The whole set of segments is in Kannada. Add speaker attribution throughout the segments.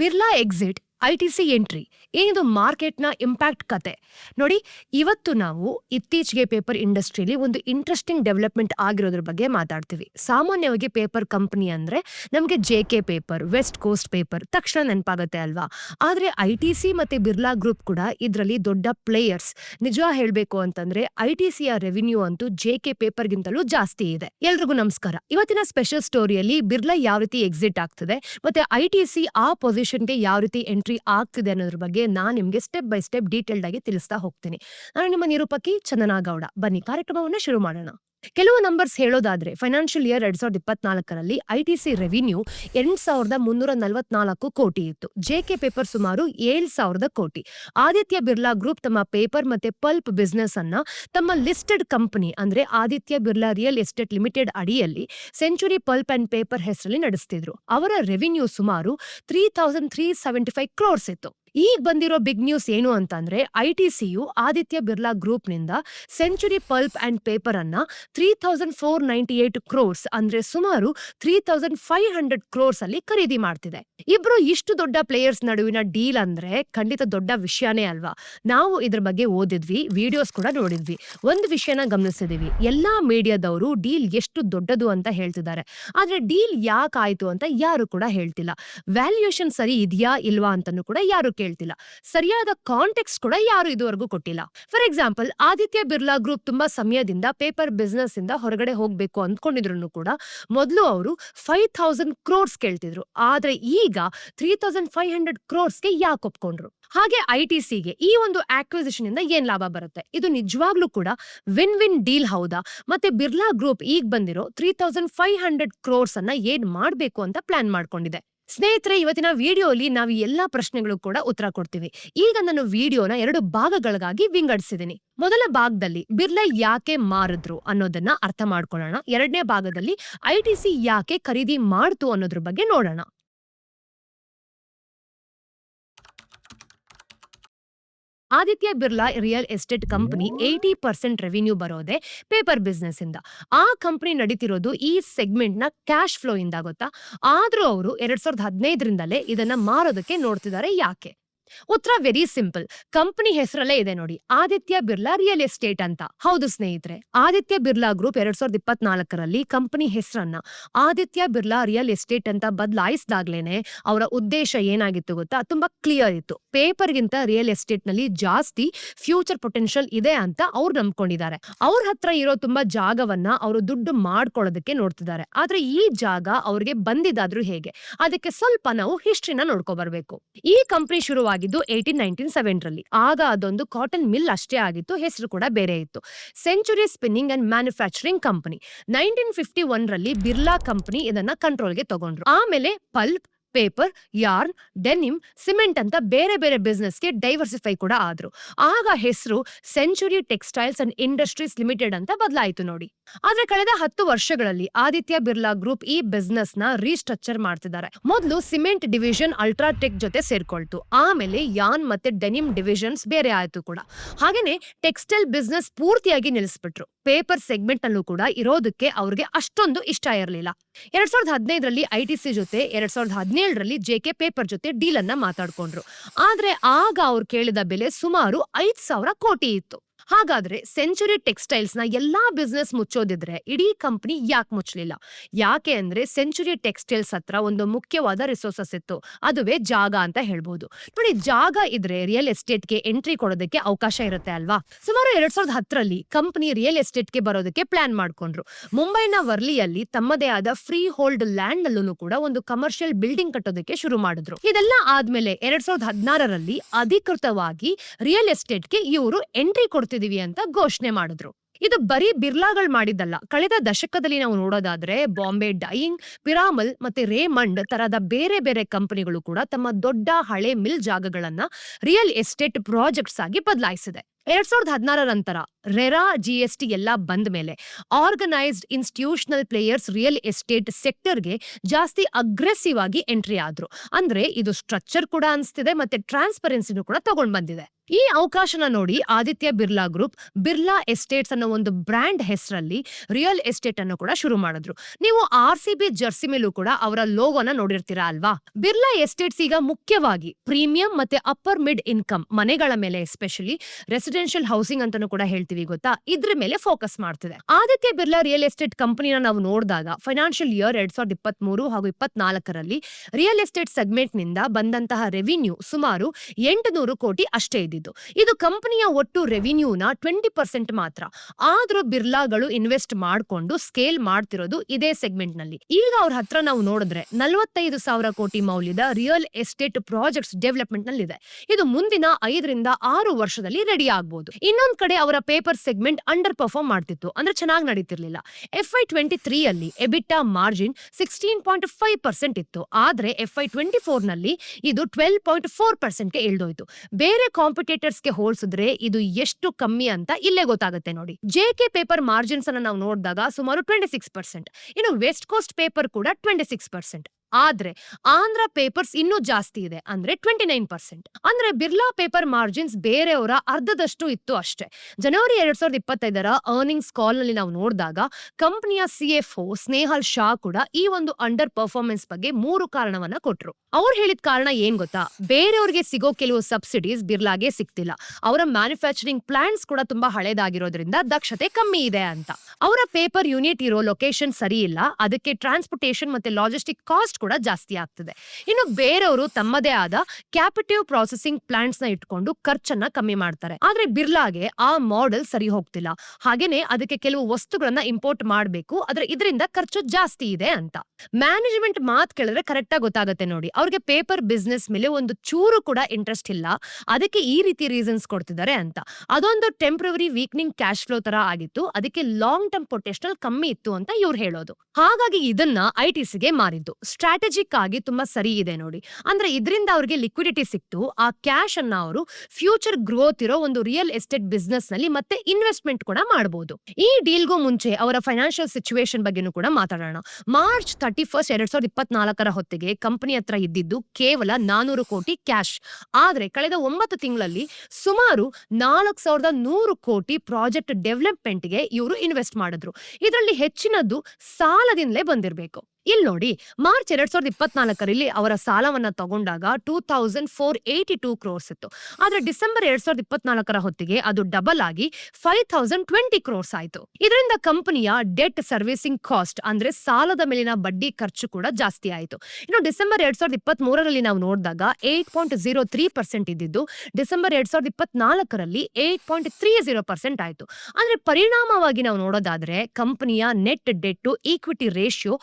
Speaker 1: Birla exit I T C entry ಏನಿದು ಮಾರ್ಕೆಟ್ನ ಇಂಪ್ಯಾಕ್ಟ್ ಕತೆ. ನೋಡಿ, ಇವತ್ತು ನಾವು ಇತ್ತೀಚೆಗೆ ಪೇಪರ್ ಇಂಡಸ್ಟ್ರಿಯಲ್ಲಿ ಒಂದು ಇಂಟ್ರೆಸ್ಟಿಂಗ್ ಡೆವಲಪ್ಮೆಂಟ್ ಆಗಿರೋದ್ರ ಬಗ್ಗೆ ಮಾತಾಡ್ತೀವಿ. ಸಾಮಾನ್ಯವಾಗಿ ಪೇಪರ್ ಕಂಪನಿ ಅಂದ್ರೆ ನಮಗೆ J K paper West Coast paper ತಕ್ಷಣ ನೆನಪಾಗುತ್ತೆ ಅಲ್ವಾ? ಆದ್ರೆ ಐ ಟಿ ಸಿ ಮತ್ತೆ ಬಿರ್ಲಾ ಗ್ರೂಪ್ ಕೂಡ ಇದರಲ್ಲಿ ದೊಡ್ಡ ಪ್ಲೇಯರ್ಸ್ ನಿಜ ಹೇಳಬೇಕು ಅಂತಂದ್ರೆ ಐ ಟಿ ಸಿಯ ರೆವಿನ್ಯೂ ಅಂತೂ ಜೆ ಕೆ ಪೇಪರ್ಗಿಂತಲೂ ಜಾಸ್ತಿ ಇದೆ. ಎಲ್ರಿಗೂ ನಮಸ್ಕಾರ. ಇವತ್ತಿನ ಸ್ಪೆಷಲ್ ಸ್ಟೋರಿಯಲ್ಲಿ ಬಿರ್ಲಾ ಯಾವ ರೀತಿ ಎಕ್ಸಿಟ್ ಆಗ್ತದೆ, ಮತ್ತೆ ಐ ಟಿ ಸಿ ಆ ಪೊಸಿಷನ್ಗೆ ಯಾವ ರೀತಿ ಎಂಟ್ರಿ ಆಗ್ತಿದೆ ಅನ್ನೋದ್ರ ಬಗ್ಗೆ ನಾನು ನಿಮ್ಗೆ ಸ್ಟೆಪ್ ಬೈ ಸ್ಟೆಪ್ ಡೀಟೇಲ್ಡ್ ಆಗಿ ತಿಳಿಸ್ತಾ ಹೋಗ್ತೀನಿ. ನಾನು ನಿಮ್ಮ ನಿರೂಪಕಿ ಚಂದನಾಗೌಡ. ಬನ್ನಿ, ಕಾರ್ಯಕ್ರಮವನ್ನ ಶುರು ಮಾಡೋಣ. ಕೆಲವು ನಂಬರ್ಸ್ ಹೇಳೋದಾದ್ರೆ ಫೈನಾನ್ಷಿಯಲ್ ಇಯರ್ ಎರಡ್ ಸಾವಿರದ ಇಪ್ಪತ್ನಾಲ್ಕರಲ್ಲಿ ಐಟಿಸಿ ರೆವಿನ್ಯೂ ಎಂಟು ಸಾವಿರದ ಮುನ್ನೂರ ನಲವತ್ನಾಲ್ಕು ಕೋಟಿ ಇತ್ತು. ಜೆ ಕೆ ಪೇಪರ್ ಸುಮಾರು ಏಳು ಸಾವಿರದ ಕೋಟಿ. ಆದಿತ್ಯ ಬಿರ್ಲಾ ಗ್ರೂಪ್ ತಮ್ಮ ಪೇಪರ್ ಮತ್ತೆ ಪಲ್ಪ್ ಬಿಸ್ನೆಸ್ ಅನ್ನ ತಮ್ಮ ಲಿಸ್ಟೆಡ್ ಕಂಪನಿ ಅಂದ್ರೆ Aditya Birla real estate limited ಅಡಿಯಲ್ಲಿ ಸೆಂಚುರಿ ಪಲ್ಪ್ ಅಂಡ್ ಪೇಪರ್ ಹೆಸರಲ್ಲಿ ನಡೆಸ್ತಿದ್ರು. ಅವರ ರೆವಿನ್ಯೂ ಸುಮಾರು three thousand three seventy five crores ಇತ್ತು. ಈಗ ಬಂದಿರೋ ಬಿಗ್ ನ್ಯೂಸ್ ಏನು ಅಂತಂದ್ರೆ ಐ ಟಿ ಆದಿತ್ಯ ಬಿರ್ಲಾ ಗ್ರೂಪ್ನಿಂದ ಸೆಂಚುರಿ ಪಲ್ಪ್ ಅಂಡ್ ಪೇಪರ್ ಅನ್ನ three thousand four ninety eight crores ಅಂದ್ರೆ ಸುಮಾರು three thousand five hundred crores ಅಲ್ಲಿ ಖರೀದಿ ಮಾಡ್ತಿದೆ. ಇಬ್ರು ಇಷ್ಟು ದೊಡ್ಡ ಪ್ಲೇಯರ್ಸ್ ನಡುವಿನ ಡೀಲ್ ಅಂದ್ರೆ ಖಂಡಿತ ದೊಡ್ಡ ವಿಷಯನೇ ಅಲ್ವಾ? ನಾವು ಇದ್ರ ಬಗ್ಗೆ ಓದಿದ್ವಿ ವಿಡಿಯೋಸ್ ಕೂಡ ನೋಡಿದ್ವಿ. ಒಂದು ವಿಷಯನ ಗಮನಿಸಿದೀವಿ. ಎಲ್ಲಾ ಮೀಡಿಯಾದವರು ಡೀಲ್ ಎಷ್ಟು ದೊಡ್ಡದು ಅಂತ ಹೇಳ್ತಿದ್ದಾರೆ. ಆದ್ರೆ ಡೀಲ್ ಯಾಕಾಯ್ತು ಅಂತ ಯಾರು ಕೂಡ ಹೇಳ್ತಿಲ್ಲ. ವ್ಯಾಲ್ಯೂಯೇಷನ್ ಸರಿ ಇದೆಯಾ ಇಲ್ವಾ ಅಂತ ಕೂಡ ಯಾರು ಕೇಳ್ತಿಲ್ಲ. ಸರಿಯಾದ ಕಾಂಟೆಕ್ಸ್ ಕೂಡ ಯಾರು ಇದುವರೆಗೂ ಕೊಟ್ಟಿಲ್ಲ. For example Aditya Birla group ತುಂಬಾ ಸಮಯದಿಂದ ಪೇಪರ್ ಬಿಸ್ನೆಸ್ ಇಂದ ಹೊರಗಡೆ ಹೋಗ್ಬೇಕು ಅಂದ್ಕೊಂಡಿದ್ರು ಕೂಡ ಮೊದಲು ಅವರು ಫೈವ್ ಥೌಸಂಡ್ ಕ್ರೋರ್ಸ್ ಕೇಳ್ತಿದ್ರು. ಆದ್ರೆ ಈಗ ತ್ರೀ ತೌಸಂಡ್ ಫೈವ್ ಹಂಡ್ರೆಡ್ ಕ್ರೋರ್ಸ್ಗೆ ಯಾಕೆ ಒಪ್ಕೊಂಡ್ರು? ಹಾಗೆ ಐ ಟಿ ಸಿಗೆ ಈ ಒಂದು ಆಕ್ವಿಸಿಷನ್ ಇಂದ ಏನ್ ಲಾಭ ಬರುತ್ತೆ? ಇದು ನಿಜವಾಗ್ಲೂ ಕೂಡ ವಿನ್ ವಿನ್ ಡೀಲ್ ಹೌದಾ? ಮತ್ತೆ ಬಿರ್ಲಾ ಗ್ರೂಪ್ ಈಗ ಬಂದಿರೋ three thousand five hundred crores ಅನ್ನ ಏನ್ ಮಾಡ್ಬೇಕು ಅಂತ ಪ್ಲಾನ್ ಮಾಡ್ಕೊಂಡಿದೆ. ಸ್ನೇಹಿತರೆ, ಇವತ್ತಿನ ವಿಡಿಯೋಲಿ ನಾವು ಎಲ್ಲಾ ಪ್ರಶ್ನೆಗಳು ಕೂಡ ಉತ್ತರ ಕೊಡ್ತೀವಿ. ಈಗ ನಾನು ವಿಡಿಯೋನ ಎರಡು ಭಾಗಗಳಿಗಾಗಿ ವಿಂಗಡಿಸಿದ್ದೀನಿ ಮೊದಲ ಭಾಗದಲ್ಲಿ ಬಿರ್ಲಾ ಯಾಕೆ ಮಾರಿದ್ರು ಅನ್ನೋದನ್ನ ಅರ್ಥ ಮಾಡ್ಕೊಳ್ಳೋಣ. ಎರಡನೇ ಭಾಗದಲ್ಲಿ, ಐ ಟಿ ಸಿ ಯಾಕೆ ಖರೀದಿ ಮಾಡ್ತು ಅನ್ನೋದ್ರ ಬಗ್ಗೆ ನೋಡೋಣ. Aditya Birla real estate company eighty percent revenue ಬರೋದೆ ಪೇಪರ್ ಬಿಸ್ನೆಸ್ ಇಂದ. ಆ ಕಂಪನಿ ನಡೀತಿರೋದು ಈ ಸೆಗ್ಮೆಂಟ್ನ ಕ್ಯಾಶ್ ಫ್ಲೋ ಇಂದ ಗೊತ್ತಾ? ಆದ್ರೂ ಅವರು ಎರಡ್ ಸಾವಿರದ ಹದಿನೈದರಿಂದಲೇ ಇದನ್ನ ಮಾರೋದಕ್ಕೆ ನೋಡ್ತಿದ್ದಾರೆ ಯಾಕೆ? ಉತ್ತರ ವೆರಿ ಸಿಂಪಲ್ ಕಂಪನಿ ಹೆಸರಲ್ಲೇ ಇದೆ ನೋಡಿ. ಆದಿತ್ಯ ಬಿರ್ಲಾ ರಿಯಲ್ ಎಸ್ಟೇಟ್ ಅಂತ. ಹೌದು ಸ್ನೇಹಿತರೆ, ಆದಿತ್ಯ ಬಿರ್ಲಾ ಗ್ರೂಪ್ ಎರಡ್ ಸಾವಿರದ ಇಪ್ಪತ್ನಾಲ್ಕರಲ್ಲಿ ಕಂಪನಿ ಹೆಸರನ್ನ ಆದಿತ್ಯ ಬಿರ್ಲಾ ರಿಯಲ್ ಎಸ್ಟೇಟ್ ಅಂತ ಬದಲಾಯಿಸಿದಾಗ್ಲೇನೆ ಅವರ ಉದ್ದೇಶ ಏನಾಗಿತ್ತು ಗೊತ್ತಾ? ತುಂಬಾ ಕ್ಲಿಯರ್ ಇತ್ತು. ಪೇಪರ್ಗಿಂತ ರಿಯಲ್ ಎಸ್ಟೇಟ್ನಲ್ಲಿ ಜಾಸ್ತಿ ಫ್ಯೂಚರ್ ಪೊಟೆನ್ಷಿಯಲ್ ಇದೆ ಅಂತ ಅವ್ರು ನಂಬ್ಕೊಂಡಿದ್ದಾರೆ. ಅವ್ರ ಹತ್ರ ಇರೋ ತುಂಬಾ ಜಾಗವನ್ನ ಅವರು ದುಡ್ಡು ಮಾಡ್ಕೊಳ್ಳೋದಕ್ಕೆ ನೋಡ್ತಿದ್ದಾರೆ. ಆದ್ರೆ ಈ ಜಾಗ ಅವ್ರಿಗೆ ಬಂದಿದ್ದಾದ್ರೂ ಹೇಗೆ? ಅದಕ್ಕೆ ಸ್ವಲ್ಪ ನಾವು ಹಿಸ್ಟ್ರಿನ ನೋಡ್ಕೊ ಬರ್ಬೇಕು. ಈ ಕಂಪನಿ ಶುರುವಾಗಿದ್ದು ಏಯ್ಟೀನ್ ನೈನ್ಟೀನ್ ಸೆವೆನ್ ರಲ್ಲಿ. ಆಗ ಅದೊಂದು ಕಾಟನ್ ಮಿಲ್ ಅಷ್ಟೇ ಆಗಿತ್ತು, ಹೆಸರು ಕೂಡ ಬೇರೆ ಇತ್ತು. Century spinning and manufacturing company nineteen fifty one ರಲ್ಲಿ ಬಿರ್ಲಾ ಕಂಪನಿ ಇದನ್ನ ಕಂಟ್ರೋಲ್ಗೆ ತಗೊಂಡ್ರು. ಆಮೇಲೆ pulp paper yarn denim cement ಅಂತ ಬೇರೆ ಬೇರೆ ಬಿಸ್ನೆಸ್ಗೆ ಡೈವರ್ಸಿಫೈ ಕೂಡ ಆದ್ರು. ಆಗ ಹೆಸರು Century textiles and industries limited ಅಂತ ಬದಲಾಯಿತು ನೋಡಿ. ಆದ್ರೆ ಕಳೆದ ಹತ್ತು ವರ್ಷಗಳಲ್ಲಿ ಆದಿತ್ಯ ಬಿರ್ಲಾ ಗ್ರೂಪ್ ಈ ಬಿಸ್ನೆಸ್ನ ರೀಸ್ಟ್ರಕ್ಚರ್ ಮಾಡ್ತಿದ್ದಾರೆ. ಮೊದಲು ಸಿಮೆಂಟ್ ಡಿವಿಷನ್ ಅಲ್ಟ್ರಾಟೆಕ್ ಜೊತೆ ಸೇರ್ಕೊಳ್ತು. ಆಮೇಲೆ ಯಾನ್ ಮತ್ತೆ ಡೆನಿಮ್ ಡಿವಿಷನ್ಸ್ ಬೇರೆ ಆಯ್ತು ಕೂಡ. ಹಾಗೇನೆ ಟೆಕ್ಸ್ಟೈಲ್ ಬಿಸ್ನೆಸ್ ಪೂರ್ತಿಯಾಗಿ ನಿಲ್ಲಿಸ್ಬಿಟ್ರು ಪೇಪರ್ ಸೆಗ್ಮೆಂಟ್ ಅಲ್ಲೂ ಕೂಡ ಇರೋದಕ್ಕೆ ಅವ್ರಿಗೆ ಅಷ್ಟೊಂದು ಇಷ್ಟ ಇರಲಿಲ್ಲ. ಎರಡ್ ಸಾವಿರದ ಹದಿನೈದರಲ್ಲಿ ಐ ಟಿ ಸಿ ಜೊತೆ, ಎರಡ್ ಸಾವಿರದ ಹದಿನೇಳರಲ್ಲಿ ಜೆ ಕೆ ಪೇಪರ್ ಜೊತೆ ಡೀಲ್ ಅನ್ನ ಮಾತಾಡ್ಕೊಂಡ್ರು. ಆದ್ರೆ ಆಗ ಅವ್ರು ಕೇಳಿದ ಬೆಲೆ ಸುಮಾರು ಐದ್ ಸಾವಿರ ಕೋಟಿ ಇತ್ತು. ಹಾಗಾದ್ರೆ ಸೆಂಚುರಿ ಟೆಕ್ಸ್ಟೈಲ್ಸ್ನ ಎಲ್ಲಾ ಬಿಸ್ನೆಸ್ ಮುಚ್ಚೋದಿದ್ರೆ ಇಡೀ ಕಂಪನಿ ಯಾಕೆ ಮುಚ್ಚಲಿಲ್ಲ ಯಾಕೆ ಅಂದ್ರೆ ಸೆಂಚುರಿ ಟೆಕ್ಸ್ಟೈಲ್ಸ್ ಹತ್ರ ಒಂದು ಮುಖ್ಯವಾದ ರಿಸೋರ್ಸಸ್ ಇತ್ತು. ಅದುವೇ ಜಾಗ ಅಂತ ಹೇಳ್ಬೋದು. ನೋಡಿ, ಜಾಗ ಇದ್ರೆ ರಿಯಲ್ ಎಸ್ಟೇಟ್ಗೆ ಎಂಟ್ರಿ ಕೊಡೋದಕ್ಕೆ ಅವಕಾಶ ಇರುತ್ತೆ ಅಲ್ವಾ? ಸುಮಾರು ಎರಡ್ ಸಾವಿರದ ಹತ್ತರಲ್ಲಿ ಕಂಪನಿ ರಿಯಲ್ ಎಸ್ಟೇಟ್ಗೆ ಬರೋದಕ್ಕೆ ಪ್ಲಾನ್ ಮಾಡ್ಕೊಂಡ್ರು. ಮುಂಬೈನ ವರ್ಲಿಯಲ್ಲಿ ತಮ್ಮದೇ ಆದ ಫ್ರೀ ಹೋಲ್ಡ್ ಲ್ಯಾಂಡ್ ಅಲ್ಲೂ ಕೂಡ ಒಂದು ಕಮರ್ಷಿಯಲ್ ಬಿಲ್ಡಿಂಗ್ ಕಟ್ಟೋದಕ್ಕೆ ಶುರು ಮಾಡಿದ್ರು. ಇದೆಲ್ಲ ಆದ್ಮೇಲೆ ಎರಡ್ ಸಾವಿರದ ಹದಿನಾರರಲ್ಲಿ ಅಧಿಕೃತವಾಗಿ ರಿಯಲ್ ಎಸ್ಟೇಟ್ಗೆ ಇವರು ಎಂಟ್ರಿ ಕೊಡ್ತಿದೀವಿ ಅಂತ ಘೋಷಣೆ ಮಾಡಿದ್ರು. ಇದು ಬರೀ ಬಿರ್ಲಾಗಳು ಮಾಡಿದ್ದಲ್ಲ. ಕಳೆದ ದಶಕದಲ್ಲಿ ನಾವು ನೋಡೋದಾದ್ರೆ ಬಾಂಬೆ ಡೈಯಿಂಗ್, ಪಿರಾಮಲ್ ಮತ್ತೆ ರೇಮಂಡ್ ತರದ ಬೇರೆ ಬೇರೆ ಕಂಪನಿಗಳು ಕೂಡ ತಮ್ಮ ದೊಡ್ಡ ಹಳೆ ಮಿಲ್ ಜಾಗಗಳನ್ನ ರಿಯಲ್ ಎಸ್ಟೇಟ್ ಪ್ರಾಜೆಕ್ಟ್ಸ್ ಆಗಿ ಬದಲಾಯಿಸಿದೆ. ಎರಡ್ ಸಾವಿರದ ಹದಿನಾರರ ನಂತರ ರೆರಾ, ಜಿಎಸ್ಟಿ ಎಲ್ಲ ಬಂದ ಮೇಲೆ organised institutional players real estate ಸೆಕ್ಟರ್ಗೆ ಜಾಸ್ತಿ ಅಗ್ರೆಸಿವ್ ಆಗಿ ಎಂಟ್ರಿ ಆದ್ರು. ಅಂದ್ರೆ ಇದು ಸ್ಟ್ರಕ್ಚರ್ ಕೂಡ ಅನಿಸ್ತಿದೆ ಮತ್ತೆ ಟ್ರಾನ್ಸ್ಪರೆನ್ಸಿನೂ ಕೂಡ ತಗೊಂಡ್ ಬಂದಿದೆ. ಈ ಅವಕಾಶನ ನೋಡಿ ಆದಿತ್ಯ ಬಿರ್ಲಾ ಗ್ರೂಪ್ ಬಿರ್ಲಾ ಎಸ್ಟೇಟ್ಸ್ ಅನ್ನೋ ಒಂದು ಬ್ರ್ಯಾಂಡ್ ಹೆಸರಲ್ಲಿ ರಿಯಲ್ ಎಸ್ಟೇಟ್ ಅನ್ನು ಕೂಡ ಶುರು ಮಾಡಿದ್ರು. ನೀವು ಆರ್ ಸಿ ಬಿ ಜರ್ಸಿ ಮೇಲೂ ಕೂಡ ಅವರ ಲೋಗೋನ ನೋಡಿರ್ತೀರಾ ಅಲ್ವಾ? ಬಿರ್ಲಾ ಎಸ್ಟೇಟ್ಸ್ ಈಗ ಮುಖ್ಯವಾಗಿ ಪ್ರೀಮಿಯಂ ಮತ್ತೆ ಅಪ್ಪರ್ ಮಿಡ್ ಇನ್ಕಮ್ ಮನೆಗಳ ಮೇಲೆ ಎಸ್ಪೆಷಲಿ ರೆಸಿಡೆನ್ಷಿಯಲ್ ಹೌಸಿಂಗ್ ಅಂತಾನು ಕೂಡ ಹೇಳ್ತೀವಿ, ಗೊತ್ತಾ? ಇದ್ರ ಮೇಲೆ ಫೋಕಸ್ ಮಾಡ್ತಿದೆ. ಆದಿತ್ಯ ಬಿರ್ಲಾ ರಿಯಲ್ ಎಸ್ಟೇಟ್ ಕಂಪನಿನ ನಾವು ನೋಡಿದಾಗ ಫೈನಾನ್ಷಿಯಲ್ ಇಯರ್ ಎರಡ್ ಸಾವಿರದ ಇಪ್ಪತ್ತ್ ಮೂರು ಹಾಗೂ ಇಪ್ಪತ್ನಾಲ್ಕರಲ್ಲಿ ರಿಯಲ್ ಎಸ್ಟೇಟ್ ಸೆಗ್ಮೆಂಟ್ನಿಂದ ಬಂದಂತಹ ರೆವಿನ್ಯೂ ಸುಮಾರು ಎಂಟುನೂರು ಕೋಟಿ ಅಷ್ಟೇ ಇದ್ದಿದ್ದು. ಇದು ಕಂಪನಿಯ ಒಟ್ಟು ರೆವಿನ್ಯೂನ ಟ್ವೆಂಟಿ ಪರ್ಸೆಂಟ್ ಮಾತ್ರ. ಆದ್ರೂ ಬಿರ್ಲಾಗಳು ಇನ್ವೆಸ್ಟ್ ಮಾಡ್ಕೊಂಡು ಸ್ಕೇಲ್ ಮಾಡ್ತಿರೋದು ಇದೇ ಸೆಗ್ಮೆಂಟ್ನಲ್ಲಿ. ಈಗ ಅವ್ರ ಹತ್ರ ನಾವು ನೋಡಿದ್ರೆ ನಲವತ್ತೈದು ಸಾವಿರ ಕೋಟಿ ಮೌಲ್ಯದ ರಿಯಲ್ ಎಸ್ಟೇಟ್ ಪ್ರಾಜೆಕ್ಟ್ಸ್ ಡೆವಲಪ್ಮೆಂಟ್ನಲ್ಲಿ ಇದೆ ಇದು ಮುಂದಿನ ಐದರಿಂದ ಆರು ವರ್ಷದಲ್ಲಿ ರೆಡಿ ಆಗ್ಬಹುದು ಇನ್ನೊಂದ್ ಕಡೆ ಅವರ ಪೇಪರ್ ಸೆಗ್ಮೆಂಟ್ ಅಂಡರ್ ಪರ್ಫಾರ್ಮ್ ಮಾಡ್ತಿತ್ತು. ಅಂದ್ರೆ ಚೆನ್ನಾಗಿ ನಡೀತಿರ್ಲಿಲ್ಲ. ಎಫ್ ಐ ಟ್ವೆಂಟಿ ತ್ರೀ ಅಲ್ಲಿ EBITA margin sixteen point five percent ಇತ್ತು. ಆದ್ರೆ ಎಫ್ ಐ ಟ್ವೆಂಟಿ ಫೋರ್ನಲ್ಲಿ ಇದು ಟ್ವೆಲ್ ಪಾಯಿಂಟ್ ಫೋರ್ ಪರ್ಸೆಂಟ್ಗೆ ಇಳ್ದೋಯ್ತು. ಬೇರೆ ಕಾಂಪಿಟೇಟರ್ಸ್ಗೆ ಹೋಲಿಸಿದ್ರೆ ಇದು ಎಷ್ಟು ಕಮ್ಮಿ ಅಂತ ಇಲ್ಲೇ ಗೊತ್ತಾಗುತ್ತೆ ನೋಡಿ. ಜೆ ಕೆ ಪೇಪರ್ ಮಾರ್ಜಿನ್ಸ್ ಅನ್ನ ನಾವು ನೋಡಿದಾಗ ಸುಮಾರು ಟ್ವೆಂಟಿ ಸಿಕ್ಸ್ ಪರ್ಸೆಂಟ್ ಇನ್ನು ವೆಸ್ಟ್ ಕೋಸ್ಟ್ ಪೇಪರ್ ಕೂಡ ಟ್ವೆಂಟಿ ಸಿಕ್ಸ್ ಪರ್ಸೆಂಟ್ ಆದ್ರೆ ಆಂಧ್ರ ಪೇಪರ್ಸ್ ಇನ್ನೂ ಜಾಸ್ತಿ ಇದೆ. ಅಂದ್ರೆ ಟ್ವೆಂಟಿ ನೈನ್ ಪರ್ಸೆಂಟ್. ಅಂದ್ರೆ ಬಿರ್ಲಾ ಪೇಪರ್ ಮಾರ್ಜಿನ್ಸ್ ಬೇರೆಯವರ ಅರ್ಧದಷ್ಟು ಇತ್ತು ಅಷ್ಟೇ. ಜನವರಿ ಎರಡ್ ಸಾವಿರದ ಇಪ್ಪತ್ತೈದರ ಅರ್ನಿಂಗ್ಸ್ ಕಾಲ್ನಲ್ಲಿ ನಾವು ನೋಡಿದಾಗ ಕಂಪನಿಯ ಸಿಎಫ್ಒ ಸ್ನೇಹಲ್ ಶಾ ಕೂಡ ಈ ಒಂದು ಅಂಡರ್ ಪರ್ಫಾರ್ಮೆನ್ಸ್ ಬಗ್ಗೆ ಮೂರು ಕಾರಣವನ್ನ ಕೊಟ್ರು. ಅವ್ರು ಹೇಳಿದ ಕಾರಣ ಏನ್ ಗೊತ್ತಾ? ಬೇರೆಯವ್ರಿಗೆ ಸಿಗೋ ಕೆಲವು ಸಬ್ಸಿಡೀಸ್ ಬಿರ್ಲಾಗೆ ಸಿಗ್ತಿಲ್ಲ. ಅವರ ಮ್ಯಾನುಫ್ಯಾಕ್ಚರಿಂಗ್ ಪ್ಲಾಂಟ್ಸ್ ಕೂಡ ತುಂಬಾ ಹಳೇದಾಗಿರೋದ್ರಿಂದ ದಕ್ಷತೆ ಕಮ್ಮಿ ಇದೆ ಅಂತ. ಅವರ ಪೇಪರ್ ಯೂನಿಟ್ ಇರೋ ಲೊಕೇಶನ್ ಸರಿ ಇಲ್ಲ. ಅದಕ್ಕೆ ಟ್ರಾನ್ಸ್ಪೋರ್ಟೇಷನ್ ಮತ್ತೆ ಲಾಜಿಸ್ಟಿಕ್ ಕಾಸ್ಟ್ ಕೂಡ ಜಾಸ್ತಿ ಆಗ್ತದೆ. ಇನ್ನು ಬೇರೆಯವರು ತಮ್ಮದೇ ಆದ ಕ್ಯಾಪಿಟಿವ್ ಪ್ರಾಸೆಸಿಂಗ್ ಪ್ಲಾಂಟ್ಸ್ನ ಇಟ್ಕೊಂಡು ಖರ್ಚನ್ನ ಕಮ್ಮಿ ಮಾಡ್ತಾರೆ. ಆದ್ರೆ ಬಿರ್ಲಾಗೆ ಆ ಮಾಡೆಲ್ ಸರಿ ಹೋಗ್ತಿಲ್ಲ. ಹಾಗೇನೆ ಅದಕ್ಕೆ ಕೆಲವು ವಸ್ತುಗಳನ್ನ ಇಂಪೋರ್ಟ್ ಮಾಡಬೇಕು. ಆದ್ರೆ ಇದರಿಂದ ಖರ್ಚು ಜಾಸ್ತಿ ಇದೆ ಅಂತ. ಮ್ಯಾನೇಜ್ಮೆಂಟ್ ಮಾತ್ ಕೇಳಿದ್ರೆ ಕರೆಕ್ಟ್ ಆಗಿ ಗೊತ್ತಾಗುತ್ತೆ ನೋಡಿ. ಅವ್ರಿಗೆ ಪೇಪರ್ ಬಿಸ್ನೆಸ್ ಮೇಲೆ ಒಂದು ಚೂರು ಕೂಡ ಇಂಟ್ರೆಸ್ಟ್ ಇಲ್ಲ. ಅದಕ್ಕೆ ಈ ರೀತಿ ರೀಸನ್ಸ್ ಕೊಡ್ತಿದ್ದಾರೆ ಅಂತ. ಅದೊಂದು ಟೆಂಪ್ರವರಿ ವೀಕ್ನಿಂಗ್ ಕ್ಯಾಶ್ ಫ್ಲೋ ತರ ಆಗಿತ್ತು. ಅದಕ್ಕೆ ಲಾಂಗ್ ಟರ್ಮ್ ಪೊಟೆನ್ಷಿಯಲ್ ಕಮ್ಮಿ ಇತ್ತು ಅಂತ ಇವ್ರು ಹೇಳೋದು. ಹಾಗಾಗಿ ಇದನ್ನ ಐಟಿಸಿಗೆ ಮಾರಿದ್ದು. ಸ್ಟ್ರಾಟಜಿಕ್ ಆಗಿ ತುಂಬಾ ಸರಿ ಇದೆ ನೋಡಿ. ಅಂದ್ರೆ ಇದರಿಂದ ಅವ್ರಿಗೆ ಲಿಕ್ವಿಡಿಟಿ ಸಿಕ್ತು. ಆ ಕ್ಯಾಶ್ ಅನ್ನ ಅವರು ಫ್ಯೂಚರ್ ಗ್ರೋತ್ ಇರೋ ಒಂದು ರಿಯಲ್ ಎಸ್ಟೇಟ್ ಬಿಸ್ನೆಸ್ನಲ್ಲಿ ಮತ್ತೆ ಇನ್ವೆಸ್ಟ್ಮೆಂಟ್ ಕೂಡ ಮಾಡಬಹುದು ಈ ಡೀಲ್ಗೂ ಮುಂಚೆ ಅವರ ಫೈನಾನ್ಷಿಯಲ್ ಸಿಚುವೇಶನ್ ಬಗ್ಗೆನೂ ಕೂಡ ಮಾತಾಡೋಣ. ಮಾರ್ಚ್ ತರ್ಟಿ ಫಸ್ಟ್ ಎರಡ್ ಸಾವಿರದ ಇಪ್ಪತ್ನಾಲ್ಕರ ಹೊತ್ತಿಗೆ ಕಂಪನಿ ಹತ್ರ ಇದ್ದಿದ್ದು ಕೇವಲ ನಾನೂರು ಕೋಟಿ ಕ್ಯಾಶ್ ಆದ್ರೆ ಕಳೆದ ಒಂಬತ್ತು ತಿಂಗಳಲ್ಲಿ ಸುಮಾರು ನಾಲ್ಕು ಸಾವಿರದ ನೂರು ಕೋಟಿ ಪ್ರಾಜೆಕ್ಟ್ ಡೆವಲಪ್ಮೆಂಟ್ಗೆ ಇವರು ಇನ್ವೆಸ್ಟ್ ಮಾಡಿದ್ರು. ಇದರಲ್ಲಿ ಹೆಚ್ಚಿನದ್ದು ಸಾಲದಿಂದಲೇ ಬಂದಿರಬೇಕು. ಇಲ್ಲಿ ನೋಡಿ, ಮಾರ್ಚ್ ಎರಡ್ ಸಾವಿರದ ಇಪ್ಪತ್ನಾಲ್ಕರಲ್ಲಿ ಅವರ ಸಾಲವನ್ನ ತಗೊಂಡಾಗ two thousand four eighty two crores ಇತ್ತು. ಆದ್ರೆ ಡಿಸೆಂಬರ್ ಎರಡ್ ಸಾವಿರದ ಇಪ್ಪತ್ನಾಲ್ಕರ ಹೊತ್ತಿಗೆ ಅದು ಡಬಲ್ ಆಗಿ ಫೈವ್ ತೌಸಂಡ್ ಟ್ವೆಂಟಿ ಕ್ರೋರ್ಸ್ ಆಯ್ತು. ಇದರಿಂದ ಕಂಪನಿಯ ಡೆಟ್ ಸರ್ವಿಸಿಂಗ್ ಕಾಸ್ಟ್ ಅಂದ್ರೆ ಸಾಲದ ಮೇಲಿನ ಬಡ್ಡಿ ಖರ್ಚು ಕೂಡ ಜಾಸ್ತಿ ಆಯಿತು. ಇನ್ನು ಡಿಸೆಂಬರ್ ಎರಡ್ ಸಾವಿರದ ಇಪ್ಪತ್ತ್ ಮೂರರಲ್ಲಿ ನಾವು ನೋಡಿದಾಗ eight point zero three percent ಇದ್ದಿದ್ದು, ಡಿಸೆಂಬರ್ ಎರಡ್ ಸಾವಿರದ ಇಪ್ಪತ್ನಾಲ್ಕರಲ್ಲಿ eight point three zero percent ಆಯಿತು. ಅಂದ್ರೆ ಪರಿಣಾಮವಾಗಿ ನಾವು ನೋಡೋದಾದ್ರೆ ಕಂಪನಿಯ net debt to equity ratio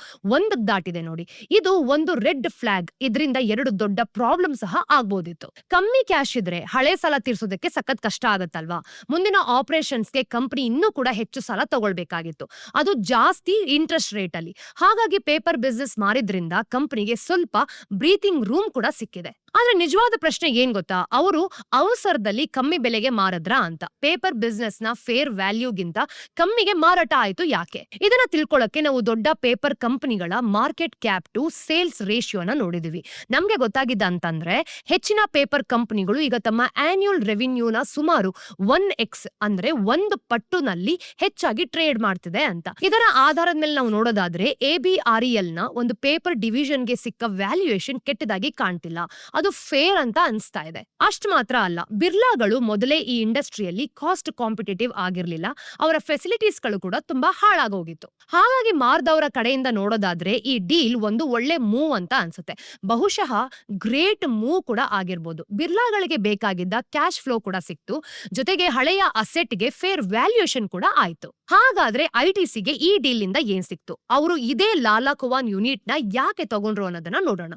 Speaker 1: ದಾಟಿದೆ ನೋಡಿ. ಇದು ಒಂದು ರೆಡ್ ಫ್ಲಾಗ್. ಇದರಿಂದ ಎರಡು ದೊಡ್ಡ ಪ್ರಾಬ್ಲಮ್ ಸಹ ಆಗ್ಬೋದಿತ್ತು. ಕಮ್ಮಿ ಕ್ಯಾಶ್ ಇದ್ರೆ ಹಳೆ ಸಾಲ ತೀರ್ಸೋದಕ್ಕೆ ಸಖತ್ ಕಷ್ಟ ಆಗತ್ತಲ್ವಾ? ಮುಂದಿನ ಆಪರೇಷನ್ಸ್ಗೆ ಕಂಪನಿ ಇನ್ನೂ ಕೂಡ ಹೆಚ್ಚು ಸಾಲ ತಗೊಳ್ಬೇಕಾಗಿತ್ತು. ಅದು ಜಾಸ್ತಿ ಇಂಟ್ರೆಸ್ಟ್ ರೇಟ್ ಅಲ್ಲಿ ಹಾಗಾಗಿ ಪೇಪರ್ ಬಿಸ್ನೆಸ್ ಮಾರಿದ್ರಿಂದ ಕಂಪನಿಗೆ ಸ್ವಲ್ಪ ಬ್ರೀತಿಂಗ್ ರೂಮ್ ಕೂಡ ಸಿಕ್ಕಿದೆ. ಆದ್ರೆ ನಿಜವಾದ ಪ್ರಶ್ನೆ ಏನ್ ಗೊತ್ತಾ? ಅವರು ಅವಸರದಲ್ಲಿ ಕಮ್ಮಿ ಬೆಲೆಗೆ ಮಾರದ್ರ ಅಂತ. ಪೇಪರ್ ಬಿಸ್ನೆಸ್ನ ಫೇರ್ ವ್ಯಾಲ್ಯೂಗಿಂತ ಕಮ್ಮಿಗೆ ಮಾರಾಟ ಆಯ್ತು ಯಾಕೆ? ಇದನ್ನ ತಿಳ್ಕೊಳ್ಳಕ್ಕೆ ನಾವು ದೊಡ್ಡ ಪೇಪರ್ ಕಂಪನಿಗಳ ಮಾರ್ಕೆಟ್ ಕ್ಯಾಪ್ ಟು ಸೇಲ್ಸ್ ರೇಷಿಯೋನ ನೋಡಿದೀವಿ. ನಮ್ಗೆ ಗೊತ್ತಾಗಿದ್ದ ಅಂತಂದ್ರೆ, ಹೆಚ್ಚಿನ ಪೇಪರ್ ಕಂಪನಿಗಳು ಈಗ ತಮ್ಮ ಆನ್ಯುಯಲ್ನ ಸುಮಾರು ಒನ್ ಎಕ್ಸ್ ಅಂದ್ರೆ ಒಂದು ಪಟ್ಟುನಲ್ಲಿ ಹೆಚ್ಚಾಗಿ ಟ್ರೇಡ್ ಮಾಡ್ತಿದೆ ಅಂತ. ಇದರ ಆಧಾರದ ಮೇಲೆ ನಾವು ನೋಡೋದಾದ್ರೆ, ಎ ಬಿ ಆರ್ ಎಲ್ನ ಒಂದು ಪೇಪರ್ ಡಿವಿಷನ್ಗೆ ಸಿಕ್ಕ ವ್ಯಾಲ್ಯೂಯೇಷನ್ ಕೆಟ್ಟದಾಗಿ ಕಾಣ್ತಿಲ್ಲ. ಫೇರ್ ಅಂತ ಅನ್ಸ್ತಾ ಇದೆ. ಅಷ್ಟು ಮಾತ್ರ ಅಲ್ಲ, ಬಿರ್ಲಾಗಳು ಮೊದಲೇ ಈ ಇಂಡಸ್ಟ್ರಿಯಲ್ಲಿ ಕಾಸ್ಟ್ ಕಾಂಪಿಟೇಟಿವ್ ಆಗಿರ್ಲಿಲ್ಲ. ಅವರ ಫೆಸಿಲಿಟೀಸ್ಗಳು ಕೂಡ ತುಂಬಾ ಹಾಳಾಗೋಗಿತ್ತು ಹಾಗಾಗಿ ಮಾರ್ದವರ ಕಡೆಯಿಂದ ನೋಡೋದಾದ್ರೆ ಈ ಡೀಲ್ ಒಂದು ಒಳ್ಳೆ ಮೂವ್ ಅಂತ ಅನ್ಸುತ್ತೆ. ಬಹುಶಃ ಗ್ರೇಟ್ ಮೂವ್ ಕೂಡ ಆಗಿರ್ಬೋದು. ಬಿರ್ಲಾಗಳಿಗೆ ಬೇಕಾಗಿದ್ದ ಕ್ಯಾಶ್ ಫ್ಲೋ ಕೂಡ ಸಿಕ್ತು. ಜೊತೆಗೆ ಹಳೆಯ ಅಸೆಟ್ಗೆ ಫೇರ್ ವ್ಯಾಲ್ಯೂಯೇಷನ್ ಕೂಡ ಆಯ್ತು. ಹಾಗಾದ್ರೆ ಐ ಟಿ ಸಿಗೆ ಈ ಡೀಲ್ನಿಂದ ಏನ್ ಸಿಕ್ತು? ಅವರು ಇದೇ ಲಾಲಾ ಕುವಾನ್ ಯೂನಿಟ್ನ ಯಾಕೆ ತಗೊಂಡ್ರು ಅನ್ನೋದನ್ನ ನೋಡೋಣ.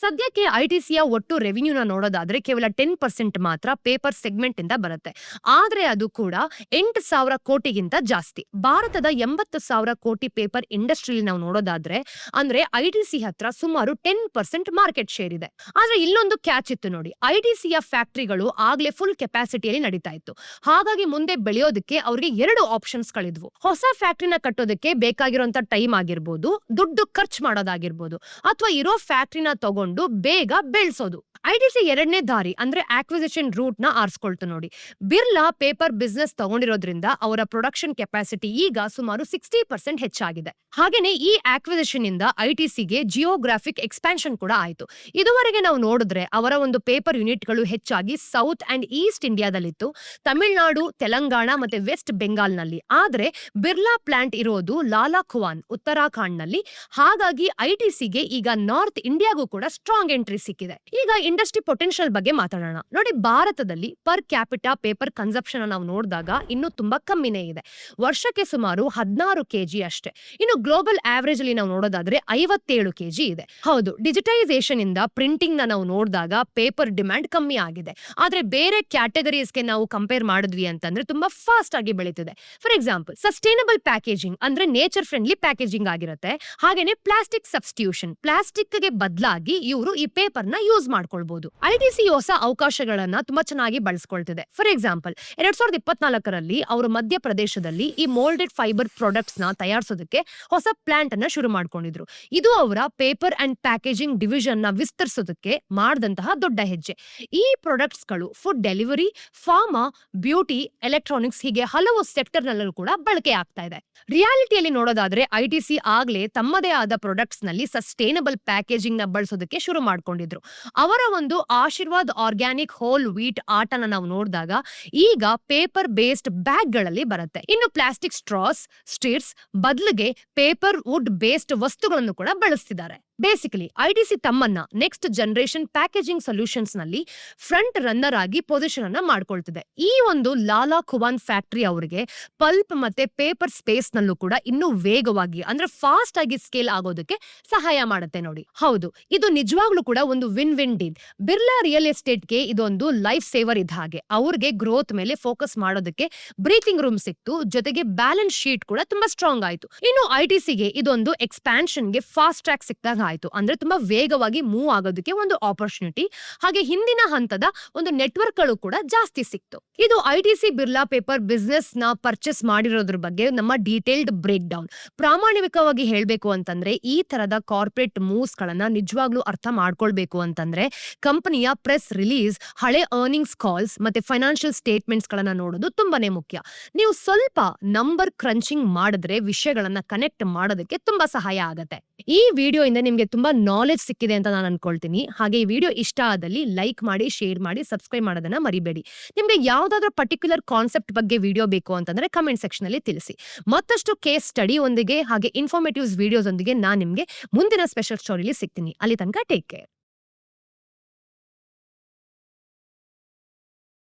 Speaker 1: ಸದ್ಯಕ್ಕೆ ಐಟಿಸಿಯ ಒಟ್ಟು ರೆವಿನ್ಯೂನ ನೋಡೋದಾದ್ರೆ ಕೇವಲ ಟೆನ್ ಪರ್ಸೆಂಟ್ ಮಾತ್ರ ಪೇಪರ್ ಸೆಗ್ಮೆಂಟ್ ಇಂದ ಬರುತ್ತೆ. ಆದ್ರೆ ಅದು ಕೂಡ ಎಂಟು ಸಾವಿರ ಕೋಟಿಗಿಂತ ಜಾಸ್ತಿ. ಭಾರತದ ಎಂಬತ್ತು ಸಾವಿರ ಕೋಟಿ ಪೇಪರ್ ಇಂಡಸ್ಟ್ರಿಲಿ ನಾವು ನೋಡೋದಾದ್ರೆ ಅಂದ್ರೆ ಐಟಿಸಿ ಹತ್ರ ಸುಮಾರು ಟೆನ್ ಪರ್ಸೆಂಟ್ ಮಾರ್ಕೆಟ್ ಶೇರ್ ಇದೆ. ಆದ್ರೆ ಇಲ್ಲೊಂದು ಕ್ಯಾಚ್ ಇತ್ತು ನೋಡಿ. ಐಟಿಸಿಯ ಫ್ಯಾಕ್ಟರಿಗಳು ಆಗ್ಲೇ ಫುಲ್ ಕೆಪಾಸಿಟಿಯಲ್ಲಿ ನಡೀತಾ ಇತ್ತು. ಹಾಗಾಗಿ ಮುಂದೆ ಬೆಳೆಯೋದಕ್ಕೆ ಅವರಿಗೆ ಎರಡು ಆಪ್ಷನ್ಸ್ ಗಳಿದ್ವು ಹೊಸ ಫ್ಯಾಕ್ಟ್ರಿನ ಕಟ್ಟೋದಕ್ಕೆ ಬೇಕಾಗಿರುವಂತ ಟೈಮ್ ಆಗಿರ್ಬೋದು, ದುಡ್ಡು ಖರ್ಚು ಮಾಡೋದಾಗಿರ್ಬೋದು, ಅಥವಾ ಇರೋ ಫ್ಯಾಕ್ಟ್ರಿನ ತಗೊಂಡು ಬೇಗ ಬೆಳೆಸೋದು. ಐಟಿಸಿ ಎರಡನೇ ದಾರಿ ಅಂದ್ರೆ ಆಕ್ವಿಸಿಷನ್ ರೂಟ್ನ ಆರಿಸ್ಕೊಳ್ತು ನೋಡಿ. ಬಿರ್ಲಾ ಪೇಪರ್ ಬಿಸ್ನೆಸ್ ತಗೊಂಡಿರೋದ್ರಿಂದ ಅವರ ಪ್ರೊಡಕ್ಷನ್ ಕೆಪಾಸಿಟಿ ಈಗ ಸುಮಾರು ಸಿಕ್ಸ್ಟಿ ಪರ್ಸೆಂಟ್ ಹೆಚ್ಚಾಗಿದೆ. ಹಾಗೇನೆ ಈ ಆಕ್ವಿಸಿಷನ್ ಇಂದ ಐಟಿಸಿಗೆ ಜಿಯೋಗ್ರಾಫಿಕ್ ಎಕ್ಸ್ಪಾನ್ಷನ್ ಕೂಡ ಆಯಿತು. ಇದುವರೆಗೆ ನಾವು ನೋಡಿದ್ರೆ ಅವರ ಒಂದು ಪೇಪರ್ ಯೂನಿಟ್ಗಳು ಹೆಚ್ಚಾಗಿ ಸೌತ್ ಅಂಡ್ ಈಸ್ಟ್ ಇಂಡಿಯಾದಲ್ಲಿತ್ತು ತಮಿಳುನಾಡು, ತೆಲಂಗಾಣ ಮತ್ತೆ ವೆಸ್ಟ್ ಬೆಂಗಾಲ್ನಲ್ಲಿ ಆದ್ರೆ ಬಿರ್ಲಾ ಪ್ಲಾಂಟ್ ಇರೋದು ಲಾಲಾ ಖುವಾನ್ ಉತ್ತರಾಖಂಡ್ನಲ್ಲಿ. ಹಾಗಾಗಿ ಐಟಿಸಿಗೆ ಈಗ ನಾರ್ತ್ ಇಂಡಿಯಾಗೂ ಕೂಡ ಸ್ಟ್ರಾಂಗ್ ಎಂಟ್ರಿ ಸಿಕ್ಕಿದೆ. ಈಗ ಇಂಡಸ್ಟ್ರಿ ಪೊಟೆನ್ಷಿಯಲ್ ಬಗ್ಗೆ ಮಾತಾಡೋಣ. ನೋಡಿ, ಭಾರತದಲ್ಲಿ ಪರ್ ಕ್ಯಾಪಿಟಾ ಪೇಪರ್ ಕನ್ಸಪ್ಷನ್ ನಾವು ನೋಡಿದಾಗ ಇನ್ನೂ ತುಂಬಾ ಕಮ್ಮಿನೇ ಇದೆ. ವರ್ಷಕ್ಕೆ ಸುಮಾರು ಹದಿನಾರು ಕೆಜಿ ಅಷ್ಟೇ. ಇನ್ನು ಗ್ಲೋಬಲ್ ಆವರೇಜ್ ಅಲ್ಲಿ ನಾವು ನೋಡೋದಾದ್ರೆ ಐವತ್ತೇಳು ಕೆಜಿ ಇದೆ. ಹೌದು, ಡಿಜಿಟೈಸೇಷನ್ ಇಂದ ಪ್ರಿಂಟಿಂಗ್ನ ನಾವು ನೋಡಿದಾಗ ಪೇಪರ್ ಡಿಮ್ಯಾಂಡ್ ಕಮ್ಮಿ ಆಗಿದೆ. ಆದ್ರೆ ಬೇರೆ ಕ್ಯಾಟಗರೀಸ್ಗೆ ನಾವು ಕಂಪೇರ್ ಮಾಡಿದ್ವಿ ಅಂತಂದ್ರೆ ತುಂಬಾ ಫಾಸ್ಟ್ ಆಗಿ ಬೆಳೀತಿದೆ. ಫಾರ್ ಎಕ್ಸಾಂಪಲ್, ಸಸ್ಟೈನಬಲ್ ಪ್ಯಾಕೇಜಿಂಗ್ ಅಂದ್ರೆ ನೇಚರ್ ಫ್ರೆಂಡ್ಲಿ ಪ್ಯಾಕೇಜಿಂಗ್ ಆಗಿರುತ್ತೆ. ಹಾಗೇನೆ ಪ್ಲಾಸ್ಟಿಕ್ ಸಬ್ಸ್ಟಿಟ್ಯೂಷನ್ ಪ್ಲಾಸ್ಟಿಕ್ಗೆ ಬದಲಾಗಿ ಇವರು ಈ ಪೇಪರ್ನ ಯೂಸ್ ಮಾಡ್ಕೊಳ್ಬಹುದು ಐಟಿಸಿ ಹೊಸ ಅವಕಾಶಗಳನ್ನ ತುಂಬಾ ಚೆನ್ನಾಗಿ ಬಳಸ್ಕೊಳ್ತಿದೆ. ಫಾರ್ ಎಕ್ಸಾಂಪಲ್ ಎರಡ್ ಸಾವಿರದ ಇಪ್ಪತ್ನಾಲ್ಕರಲ್ಲಿ ಅವರು ಮಧ್ಯಪ್ರದೇಶದಲ್ಲಿ ಈ ಮೋಲ್ಡೆಡ್ ಫೈಬರ್ ಪ್ರಾಡಕ್ಟ್ಸ್ನ ತಯಾರಿಸೋದಕ್ಕೆ ಹೊಸ ಪ್ಲಾಂಟ್ ಅನ್ನ ಶುರು ಮಾಡ್ಕೊಂಡಿದ್ರು. ಇದು ಅವರ ಪೇಪರ್ ಅಂಡ್ ಪ್ಯಾಕೇಜಿಂಗ್ ಡಿವಿಷನ್ನ ವಿಸ್ತರಿಸೋದಕ್ಕೆ ಮಾಡಿದಂತಹ ದೊಡ್ಡ ಹೆಜ್ಜೆ. ಈ ಪ್ರಾಡಕ್ಟ್ಸ್ಗಳು food delivery pharma beauty electronics ಹೀಗೆ ಹಲವು ಸೆಕ್ಟರ್ ನಲ್ಲೂ ಕೂಡ ಬಳಕೆ ಆಗ್ತಾ ಇದೆ. ರಿಯಾಲಿಟಿಯಲ್ಲಿ ನೋಡೋದಾದ್ರೆ ಐಟಿಸಿ ಆಗ್ಲೇ ತಮ್ಮದೇ ಆದ ಪ್ರಾಡಕ್ಟ್ಸ್ನಲ್ಲಿ ಸಸ್ಟೈನಬಲ್ ಪ್ಯಾಕೇಜಿಂಗ್ನ ಬಳಸೋದಕ್ಕೆ ಶುರು ಮಾಡ್ಕೊಂಡಿದ್ರು. ಅವರ ಒಂದು ಆಶೀರ್ವಾದ್ ಆರ್ಗ್ಯಾನಿಕ್ ಹೋಲ್ ವೀಟ್ ಆಟನ ನಾವು ನೋಡಿದಾಗ ಈಗ ಪೇಪರ್ ಬೇಸ್ಡ್ ಬ್ಯಾಗ್ಗಳಲ್ಲಿ ಬರುತ್ತೆ. ಇನ್ನು ಪ್ಲಾಸ್ಟಿಕ್ ಸ್ಟ್ರಾಸ್ ಸ್ಟಿರ್ಸ್ ಬದಲಿಗೆ ಪೇಪರ್ ವುಡ್ ಬೇಸ್ಡ್ ವಸ್ತುಗಳನ್ನು ಕೂಡ ಬಳಸ್ತಿದ್ದಾರೆ. ಬೇಸಿಕಲಿ ಐಟಿಸಿ ತಮ್ಮನ್ನ ನೆಕ್ಸ್ಟ್ ಜನರೇಷನ್ ಪ್ಯಾಕೇಜಿಂಗ್ ಸೊಲ್ಯೂಷನ್ಸ್ನಲ್ಲಿ ಫ್ರಂಟ್ ರನ್ನರ್ ಆಗಿ ಪೊಸಿಷನ್ ಅನ್ನ ಮಾಡ್ಕೊಳ್ತಿದೆ. ಈ ಒಂದು ಲಾಲಾ ಖುವಾನ್ ಫ್ಯಾಕ್ಟರಿ ಅವರಿಗೆ ಪಲ್ಪ್ ಮತ್ತೆ ಪೇಪರ್ ಸ್ಪೇಸ್ ನಲ್ಲೂ ಕೂಡ ಇನ್ನೂ ವೇಗವಾಗಿ ಅಂದ್ರೆ ಫಾಸ್ಟ್ ಆಗಿ ಸ್ಕೇಲ್ ಆಗೋದಕ್ಕೆ ಸಹಾಯ ಮಾಡುತ್ತೆ ನೋಡಿ. ಹೌದು, ಇದು ನಿಜವಾಗ್ಲೂ ಕೂಡ ಒಂದು win win deal Birla real ಎಸ್ಟೇಟ್ಗೆ ಇದೊಂದು ಲೈಫ್ ಸೇವರ್ ಇದ್ದ ಹಾಗೆ. ಅವ್ರಿಗೆ ಗ್ರೋತ್ ಮೇಲೆ ಫೋಕಸ್ ಮಾಡೋದಕ್ಕೆ ಬ್ರೀತಿಂಗ್ ರೂಮ್ ಸಿಕ್ತು, ಜೊತೆಗೆ ಬ್ಯಾಲೆನ್ಸ್ ಶೀಟ್ ಕೂಡ ತುಂಬಾ ಸ್ಟ್ರಾಂಗ್ ಆಯ್ತು. ಇನ್ನು ಐಟಿಸಿಗೆ ಇದೊಂದು ಎಕ್ಸ್ಪಾನ್ಷನ್ಗೆ ಫಾಸ್ಟ್ ಟ್ರ್ಯಾಕ್ ಸಿಕ್ದಾಗ ಆಯ್ತು. ಅಂದ್ರೆ ತುಂಬಾ ವೇಗವಾಗಿ ಮೂವ್ ಆಗೋದಕ್ಕೆ ಒಂದು ಆಪರ್ಚುನಿಟಿ ಹಾಗೆ ಹಿಂದಿನ ಹಂತದ ಒಂದು ನೆಟ್ವರ್ಕ್ಗಳು ಕೂಡ ಜಾಸ್ತಿ ಸಿಕ್ತು. ಇದು I T C Birla paper ಬಿಸ್ನೆಸ್ನ purchase ಮಾಡಿರೋದ್ರ ಬಗ್ಗೆ ನಮ್ಮ ಡೀಟೇಲ್ಡ್ ಬ್ರೇಕ್ ಡೌನ್ ಪ್ರಾಮಾಣಿಕವಾಗಿ ಹೇಳ್ಬೇಕು ಅಂತಂದ್ರೆ, ಈ ತರದ ಕಾರ್ಪೊರೇಟ್ ಮೂವ್ಸ್ ಗಳನ್ನ ನಿಜವಾಗ್ಲೂ ಅರ್ಥ ಮಾಡ್ಕೊಳ್ಬೇಕು ಅಂತಂದ್ರೆ, ಕಂಪನಿಯ ಪ್ರೆಸ್ ರಿಲೀಸ್ ಹಳೆ ಅರ್ನಿಂಗ್ಸ್ ಕಾಲ್ಸ್ ಮತ್ತೆ ಫೈನಾನ್ಷಿಯಲ್ ಸ್ಟೇಟ್ಮೆಂಟ್ಸ್ ಗಳನ್ನ ನೋಡೋದು ತುಂಬಾನೇ ಮುಖ್ಯ. ನೀವು ಸ್ವಲ್ಪ ನಂಬರ್ ಕ್ರಂಚಿಂಗ್ ಮಾಡಿದ್ರೆ, ವಿಷಯಗಳನ್ನ ಕನೆಕ್ಟ್ ಮಾಡೋದಕ್ಕೆ ತುಂಬಾ ಸಹಾಯ ಆಗತ್ತೆ. ಈ ವಿಡಿಯೋ ಇಂದ ನಿಮ್ಗೆ ತುಂಬಾ ನಾಲೆಜ್ ಸಿಕ್ಕಿದೆ ಅಂತ ನಾನು ಅನ್ಕೊಳ್ತೀನಿ. ಹಾಗೆ ಈ ವಿಡಿಯೋ ಇಷ್ಟ ಆದಲ್ಲಿ ಲೈಕ್ ಮಾಡಿ ಶೇರ್ ಮಾಡಿ ಸಬ್ಸ್ಕ್ರೈಬ್ ಮಾಡೋದನ್ನ ಮರಿಬೇಡಿ. ನಿಮಗೆ ಯಾವ್ದಾದ್ರೂ ಪರ್ಟಿಕ್ಯುಲರ್ ಕಾನ್ಸೆಪ್ಟ್ ಬಗ್ಗೆ ವಿಡಿಯೋ ಬೇಕು ಅಂತಂದ್ರೆ ಕಮೆಂಟ್ ಸೆಕ್ಷನ್ ಅಲ್ಲಿ ತಿಳಿಸಿ. ಮತ್ತಷ್ಟು ಕೇಸ್ ಸ್ಟಡಿ ಒಂದಿಗೆ ಹಾಗೆ ಇನ್ಫಾರ್ಮೇಟಿವ್ಸ್ ವಿಡಿಯೋಸ್ ಒಂದಿಗೆ ನಾನು ನಿಮಗೆ ಮುಂದಿನ ಸ್ಪೆಷಲ್ ಸ್ಟೋರಿಲಿ ಸಿಗ್ತೀನಿ. ಅಲ್ಲಿ ತನಕ ಟೇಕ್ ಕೇರ್